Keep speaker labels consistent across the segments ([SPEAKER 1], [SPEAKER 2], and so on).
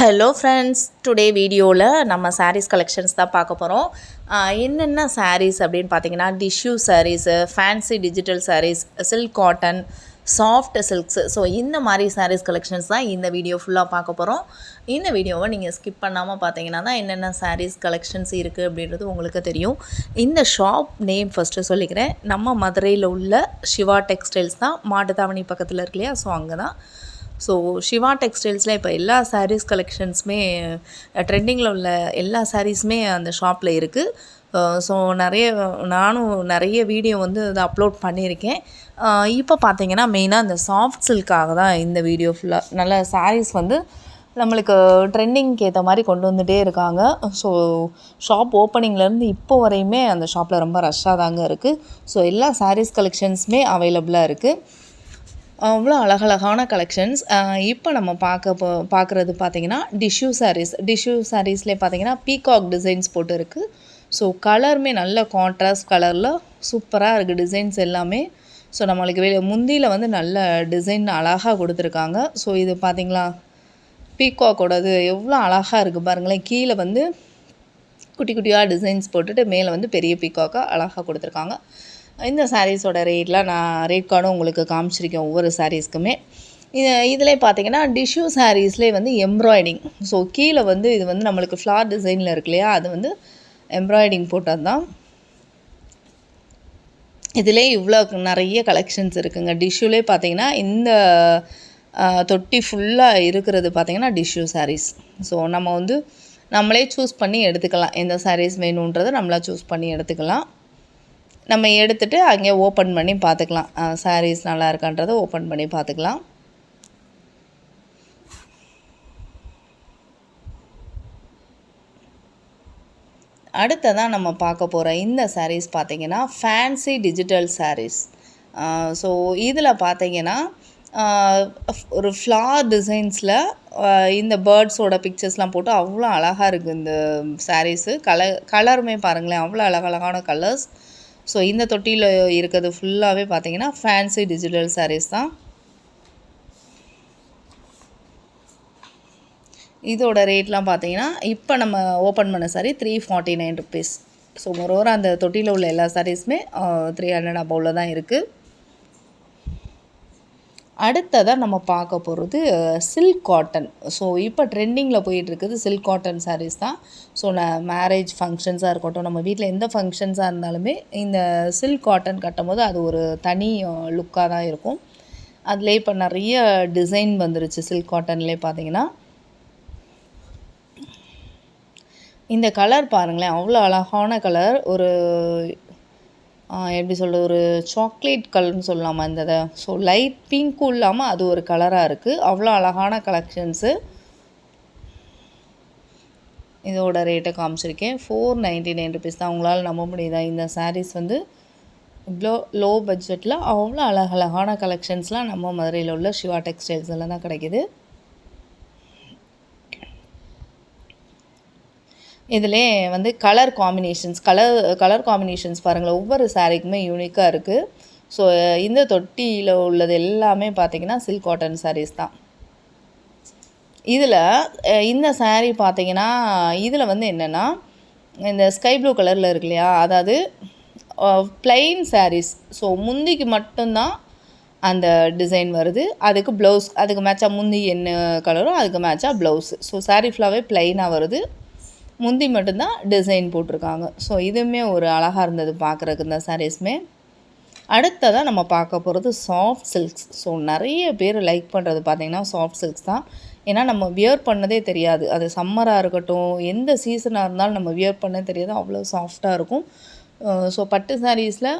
[SPEAKER 1] Hello friends today வீடியோவில் நம்ம saris collections தான் பார்க்க போகிறோம் என்னென்ன சாரீஸ் அப்படின்னு பார்த்தீங்கன்னா tissue sarees fancy digital sarees silk cotton soft silks so இந்த மாதிரி சாரீஸ் கலெக்ஷன்ஸ் தான் இந்த வீடியோ ஃபுல்லாக பார்க்க போகிறோம் இந்த வீடியோவை நீங்கள் ஸ்கிப் பண்ணாமல் பார்த்தீங்கன்னா தான் என்னென்ன சாரீஸ் கலெக்ஷன்ஸ் இருக்குது அப்படின்றது உங்களுக்கு தெரியும். இந்த ஷாப் நேம் ஃபஸ்ட்டு சொல்லிக்கிறேன். நம்ம மதுரையில் உள்ள சிவா டெக்ஸ்டைல்ஸ் தான் மாட்டுத்தாவணி பக்கத்தில் இருக்கு இல்லையா? ஸோ அங்கே தான் ஸோ சிவா டெக்ஸ்டைல்ஸில் இப்போ எல்லா சாரீஸ் கலெக்ஷன்ஸுமே ட்ரெண்டிங்கில் உள்ள எல்லா சாரீஸுமே அந்த ஷாப்பில் இருக்குது ஸோ நிறைய நானும் நிறைய வீடியோ வந்து இதை அப்லோட் பண்ணியிருக்கேன். இப்போ பார்த்தீங்கன்னா மெயினாக இந்த சாஃப்ட் சில்க்காக தான் இந்த வீடியோ ஃபுல்லாக நல்ல சாரீஸ் வந்து நம்மளுக்கு ட்ரெண்டிங்க்கு ஏற்ற மாதிரி கொண்டு வந்துகிட்டே இருக்காங்க. ஸோ ஷாப் ஓப்பனிங்லேருந்து இப்போ வரையுமே அந்த ஷாப்பில் ரொம்ப ரஷ்ஷாக தாங்க இருக்குது ஸோ எல்லா சாரீஸ் கலெக்ஷன்ஸுமே அவைலபிளாக இருக்குது அவ்வளோ அழகழகான கலெக்ஷன்ஸ் இப்போ நம்ம பார்க்க போ பார்க்குறது பார்த்தீங்கன்னா டிஷ்யூ சாரீஸ் டிஷ்யூ சாரீஸ்லேயே பார்த்தீங்கன்னா பீகாக் டிசைன்ஸ் போட்டு இருக்குது ஸோ கலருமே நல்ல கான்ட்ராஸ்ட் கலரில் சூப்பராக இருக்குது டிசைன்ஸ் எல்லாமே. ஸோ நம்மளுக்கு வெளியே முந்தியில் வந்து நல்ல டிசைன் அழகாக கொடுத்துருக்காங்க. ஸோ இது பார்த்தீங்களா? பீகாக்கோடது எவ்வளோ அழகாக இருக்குது பாருங்களேன். கீழே வந்து குட்டி குட்டியாக டிசைன்ஸ் போட்டுட்டு மேலே வந்து பெரிய பீகாக்காக அழகாக கொடுத்துருக்காங்க. இந்த சாரீஸோட ரேட்லாம் நான் ரேட் கார்டும் உங்களுக்கு காமிச்சிருக்கேன் ஒவ்வொரு சாரீஸ்க்குமே இது இதில் பார்த்தீங்கன்னா டிஷ்யூ சாரீஸ்லேயே வந்து எம்ப்ராய்டிங் ஸோ கீழே வந்து இது வந்து நம்மளுக்கு ஃப்ளார் டிசைனில் இருக்கு இல்லையா? அது வந்து எம்ப்ராய்டிங் போட்டது தான். இதிலே இவ்வளோ நிறைய கலெக்ஷன்ஸ் இருக்குங்க. டிஷ்யூலே பார்த்தீங்கன்னா இந்த தொட்டி ஃபுல்லாக இருக்கிறது பார்த்தீங்கன்னா டிஷ்யூ சாரீஸ் ஸோ நம்ம வந்து நம்மளே சூஸ் பண்ணி எடுத்துக்கலாம். எந்த சாரீஸ் வேணுன்றதை நம்மளாக சூஸ் பண்ணி எடுத்துக்கலாம். நம்ம எடுத்துகிட்டு அங்கே ஓப்பன் பண்ணி பார்த்துக்கலாம். சாரீஸ் நல்லா இருக்கான்றதை ஓப்பன் பண்ணி பார்த்துக்கலாம். அடுத்ததான் நம்ம பார்க்க போகிற இந்த சாரீஸ் பார்த்திங்கன்னா ஃபேன்சி டிஜிட்டல் சாரீஸ் ஸோ இதில் பார்த்தீங்கன்னா ஒரு ஃப்ளார் டிசைன்ஸில் இந்த பேர்ட்ஸோட பிக்சர்ஸ்லாம் போட்டு அவ்வளோ அழகாக இருக்குது இந்த சாரீஸு கலர் கலருமே பாருங்களேன் அவ்வளோ அழகழகான கலர்ஸ் ஸோ இந்த தொட்டியில் இருக்கிறது ஃபுல்லாகவே பார்த்தீங்கன்னா ஃபேன்சி டிஜிட்டல் சாரீஸ் தான். இதோட ரேட்லாம் பார்த்தீங்கன்னா இப்போ நம்ம ஓப்பன் பண்ண saree three forty nine rupees so moreover அந்த தொட்டியில் உள்ள எல்லா சாரீஸுமே த்ரீ ஹண்ட்ரட் அபவுவில் தான் இருக்குது அடுத்ததாக நம்ம பார்க்க போகிறது சில்க் காட்டன் ஸோ இப்போ ட்ரெண்டிங்கில் போயிட்டுருக்குது சில்க் காட்டன் சாரீஸ் தான். ஸோ நான் மேரேஜ் ஃபங்க்ஷன்ஸாக இருக்கட்டும் நம்ம வீட்டில் எந்த ஃபங்க்ஷன்ஸாக இருந்தாலுமே இந்த சில்க் காட்டன் கட்டும் போது அது ஒரு தனி லுக்காக தான் இருக்கும். அதிலே இப்போ நிறைய டிசைன் வந்துருச்சு சில்க் காட்டன்லேயே பார்த்தீங்கன்னா இந்த கலர் பாருங்களேன் அவ்வளோ அழகான கலர் ஒரு எப்படி சொல்கிறது ஒரு சாக்லேட் கலர்னு சொல்லலாமா இந்த இதை? ஸோ லைட் பிங்க்கும் இல்லாமல் அது ஒரு கலராக இருக்குது அவ்வளோ அழகான கலெக்ஷன்ஸு இதோட ரேட்டை காமிச்சிருக்கேன். ஃபோர் நைன்ட்டி நைன் ருபீஸ் தான். உங்களால் நம்ப முடியுதா? இந்த சாரீஸ் வந்து இவ்வளோ லோ பட்ஜெட்டில் அவ்வளோ அழகழகான கலெக்ஷன்ஸ்லாம் நம்ம மதுரையில் உள்ள சிவா டெக்ஸ்டைல்ஸில் தான் கிடைக்கிது. இதிலே வந்து colour combinations colour colour combinations பாருங்கள் ஒவ்வொரு சாரீக்குமே யூனிக்காக இருக்குது ஸோ இந்த தொட்டியில் உள்ளது எல்லாமே பார்த்திங்கன்னா சில்க் காட்டன் சாரீஸ் தான். இதில் இந்த சாரீ பார்த்திங்கன்னா இதில் வந்து என்னென்னா இந்த ஸ்கை ப்ளூ கலரில் இருக்கு இல்லையா? அதாவது பிளெயின் சாரீஸ் ஸோ முந்திக்கு மட்டும்தான் அந்த டிசைன் வருது. அதுக்கு ப்ளவுஸ் அதுக்கு மேட்சாக முந்தி என்ன கலரோ அதுக்கு மேட்சாக ப்ளவுஸு ஸோ சாரீ ஃபுல்லாகவே ப்ளைனாக வருது. முந்தி மட்டும்தான் டிசைன் போட்டிருக்காங்க. ஸோ இதுவுமே ஒரு அழகாக இருந்தது பார்க்குறதுக்கு இந்த சாரீஸுமே அடுத்ததாக நம்ம பார்க்க போகிறது சாஃப்ட் சில்க்ஸ் ஸோ நிறைய பேர் லைக் பண்ணுறது பார்த்திங்கன்னா சாஃப்ட் சில்க்ஸ் தான். ஏன்னா நம்ம வியர் பண்ணதே தெரியாது. அது சம்மராக இருக்கட்டும் எந்த சீசனாக இருந்தாலும் நம்ம வியர் பண்ண தெரியாது. அவ்வளோ சாஃப்டாக இருக்கும். ஸோ பட்டு சாரீஸில்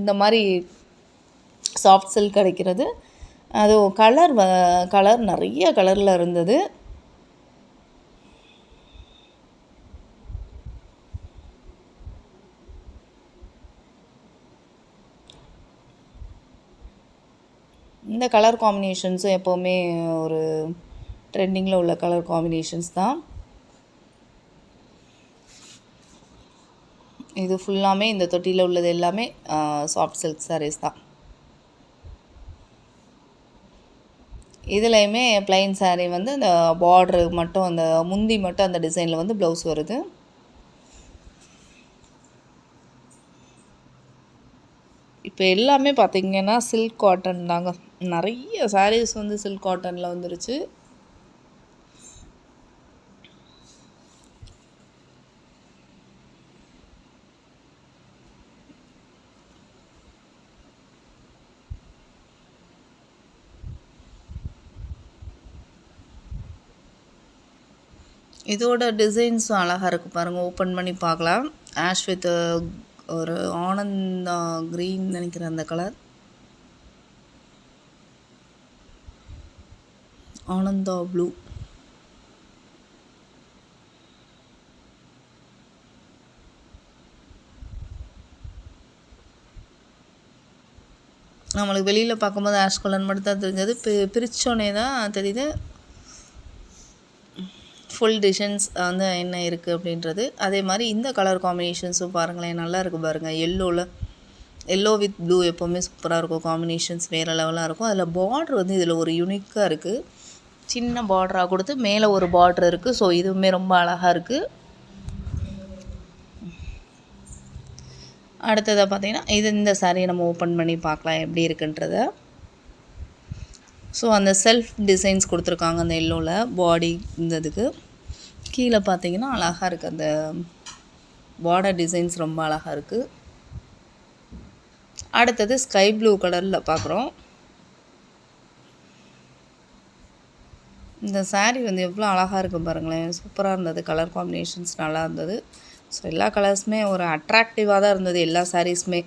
[SPEAKER 1] இந்த மாதிரி சாஃப்ட் சில்க் கிடைக்கிறது. அது கலர் வ கலர் நிறைய கலரில் இருந்தது. இந்த கலர் காம்பினேஷன்ஸும் எப்போவுமே ஒரு ட்ரெண்டிங்கில் உள்ள கலர் காம்பினேஷன்ஸ் தான். இது ஃபுல்லாமே இந்த தொட்டியில் உள்ளது எல்லாமே சாஃப்ட் சில்க் சாரீஸ் தான். இதுலேயுமே ப்ளைன் சாரீ வந்து அந்த பார்ட்ரு மட்டும் அந்த முந்தி மட்டும் அந்த டிசைனில் வந்து ப்ளவுஸ் வருது. இப்போ எல்லாமே பார்த்திங்கன்னா சில்க் காட்டன் தாங்க. நிறைய சாரீஸ் வந்து சில்க் காட்டனில் வந்துருச்சு. இதோட டிசைன்ஸும் அழகாக இருக்குது பாருங்கள் ஓப்பன் பண்ணி பார்க்கலாம். ஆஷ் வித் ஒரு ஆனந்தா க்ரீன் நினைக்கிறேன் அந்த கலர் ஆனந்தா ப்ளூ நம்மளுக்கு வெளியில் பார்க்கும்போது ஆஷ் கலர் மட்டும் தான் தெரிஞ்சது. பி பிரித்தோடனே தான் தெரியுது. ஃபுல் டிசைன்ஸ் வந்து என்ன இருக்குது அப்படின்றது. அதே மாதிரி இந்த கலர் காம்பினேஷன்ஸும் பாருங்களேன் நல்லா இருக்குது பாருங்கள் எல்லோவில் எல்லோ வித் ப்ளூ எப்போவுமே சூப்பராக இருக்கும். காம்பினேஷன்ஸ் வேறு லெவலாக இருக்கும். அதில் பார்ட்ரு வந்து இதில் ஒரு யூனிக்காக இருக்குது சின்ன பார்டராக கொடுத்து மேலே ஒரு பார்ட்ரு இருக்குது ஸோ இதுவுமே ரொம்ப அழகாக இருக்குது அடுத்ததாக பார்த்தீங்கன்னா இது இந்த சாரியை நம்ம ஓப்பன் பண்ணி பார்க்கலாம் எப்படி இருக்குன்றத. ஸோ அந்த செல்ஃப் டிசைன்ஸ் கொடுத்துருக்காங்க அந்த எல்லோவில் பாடி இந்த இதுக்கு. கீழே பார்த்தீங்கன்னா அழகாக இருக்குது அந்த பார்டர் டிசைன்ஸ் ரொம்ப அழகாக இருக்குது அடுத்தது ஸ்கை ப்ளூ கலரில் பார்க்குறோம். இந்த சாரீ வந்து எவ்வளோ அழகாக இருக்குது பாருங்களேன். சூப்பராக இருந்தது. கலர் காம்பினேஷன்ஸ் நல்லா இருந்தது. ஸோ எல்லா கலர்ஸுமே ஒரு அட்ராக்டிவாக தான் இருந்தது. எல்லா சாரீஸுமே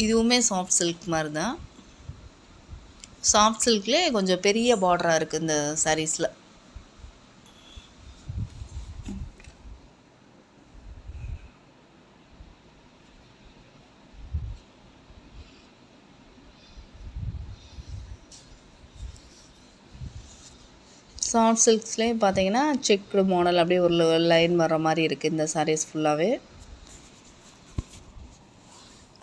[SPEAKER 1] இதுவுமே சாஃப்ட் சில்க் மாதிரி தான் சாஃப்ட் சில்க்லேயே கொஞ்சம் பெரிய பார்டராக இருக்குது இந்த சாரீஸில் சாஃப்ட் சில்க்ஸ்லேயே பார்த்தீங்கன்னா செக்குடு மாடல் அப்படியே ஒரு லைன் வர்ற மாதிரி இருக்குது இந்த சாரீஸ் ஃபுல்லாகவே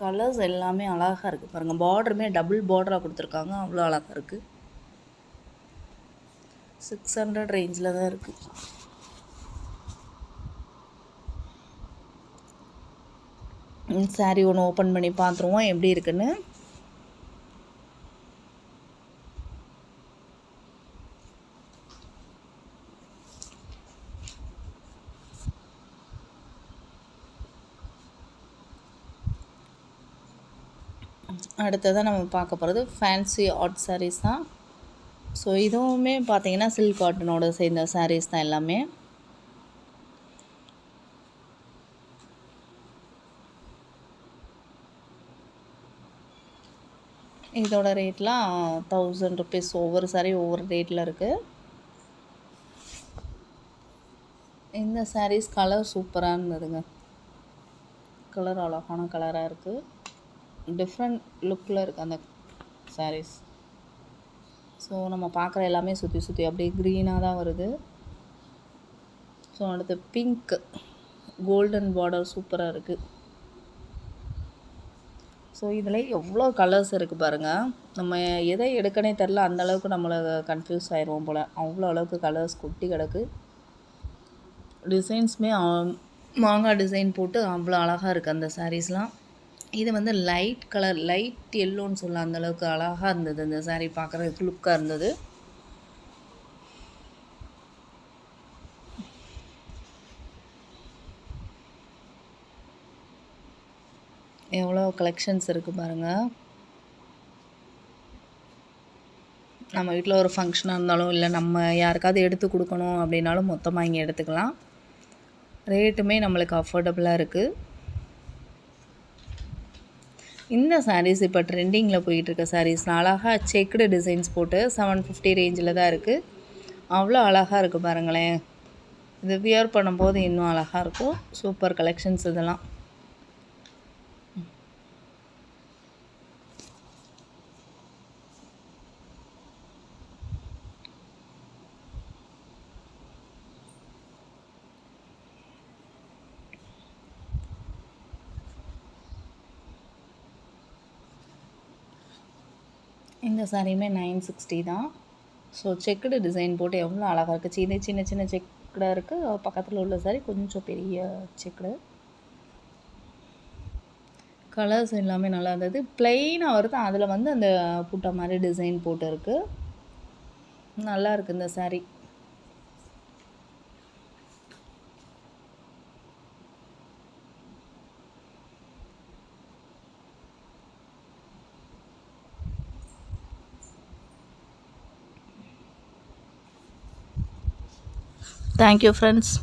[SPEAKER 1] கலர்ஸ் எல்லாமே அழகாக இருக்குது பாருங்கள் பார்டருமே டபுள் பார்டராக கொடுத்துருக்காங்க. அவ்வளோ அழகாக இருக்குது சிக்ஸ் ஹண்ட்ரட் ரேஞ்சில் தான் இருக்குது சாரீ ஒன்று ஓப்பன் பண்ணி பார்த்துருவோம். எப்படி இருக்குன்னு? அடுத்ததாக நம்ம பார்க்க போகிறது ஃபேன்சி ஆர்ட் சாரீஸ் தான். ஸோ இதுவுமே பார்த்தீங்கன்னா சில்க் காட்டனோட சேர்ந்த சாரீஸ் தான் எல்லாமே. இதோட ரேட்லாம் தௌசண்ட் ருபீஸ் ஒவ்வொரு saree ஒவ்வொரு ரேட்டில் இருக்குது இந்த சாரீஸ் கலர் சூப்பராக இருந்ததுங்க. கலர் அழகான கலராக இருக்குது டிஃப்ரெண்ட் லுக்கில் இருக்குது அந்த சாரீஸ் ஸோ நம்ம பார்க்குற எல்லாமே சுற்றி சுற்றி அப்படியே க்ரீனாக தான் வருது. ஸோ அடுத்து பிங்க் கோல்டன் பார்டர் சூப்பராக இருக்குது ஸோ இதில் எவ்வளோ கலர்ஸ் இருக்குது பாருங்கள் நம்ம எதை எடுக்கனே தெரில அந்த அளவுக்கு நம்மளை கன்ஃபியூஸ் ஆயிடுவோம் போல். அவ்வளோ அளவுக்கு கலர்ஸ் கொட்டி கிடக்கு. டிசைன்ஸுமே மாங்காய் டிசைன் போட்டு அவ்வளோ அழகாக இருக்குது அந்த சாரீஸ்லாம் இது வந்து லைட் கலர் லைட் எல்லோன்னு சொல்லலாம் அந்த அளவுக்கு அழகாக இருந்தது. இந்த சாரீ பார்க்குறதுக்கு லுக்காக இருந்தது. எவ்வளோ கலெக்ஷன்ஸ் இருக்குது பாருங்கள் நம்ம வீட்டில் ஒரு ஃபங்க்ஷனாக இருந்தாலும் இல்லை நம்ம யாருக்காவது எடுத்து கொடுக்கணும் அப்படின்னாலும் மொத்தமாக இங்கே எடுத்துக்கலாம். ரேட்டுமே நம்மளுக்கு அஃபோர்டபுளாக இருக்குது இந்த சாரீஸ் இப்போ ட்ரெண்டிங்கில் போயிட்டுருக்க சாரீஸ்லாம் அழகாக செக்குடு டிசைன்ஸ் போட்டு செவன் ஃபிஃப்டி ரேஞ்சில் தான் இருக்குது அவ்வளோ அழகாக இருக்குது பாருங்களேன். இது வியர் பண்ணும்போது இன்னும் அழகாக இருக்கும். சூப்பர் கலெக்ஷன்ஸ் இதெல்லாம். இந்த சாரியுமே நைன் சிக்ஸ்டி தான். ஸோ செக்குடு டிசைன் போட்டு எவ்வளோ அழகாக இருக்குது சின்ன சின்ன சின்ன செக்குடாக இருக்குது பக்கத்தில் உள்ள சாரி கொஞ்சம் பெரிய செக்குடு. கலர்ஸ் எல்லாமே நல்லா இருந்தது. பிளெயினாக வருது. அதில் வந்து அந்த புட்டா மாதிரி டிசைன் போட்டு இருக்கு. நல்லா இருக்குது இந்த Thank you, friends.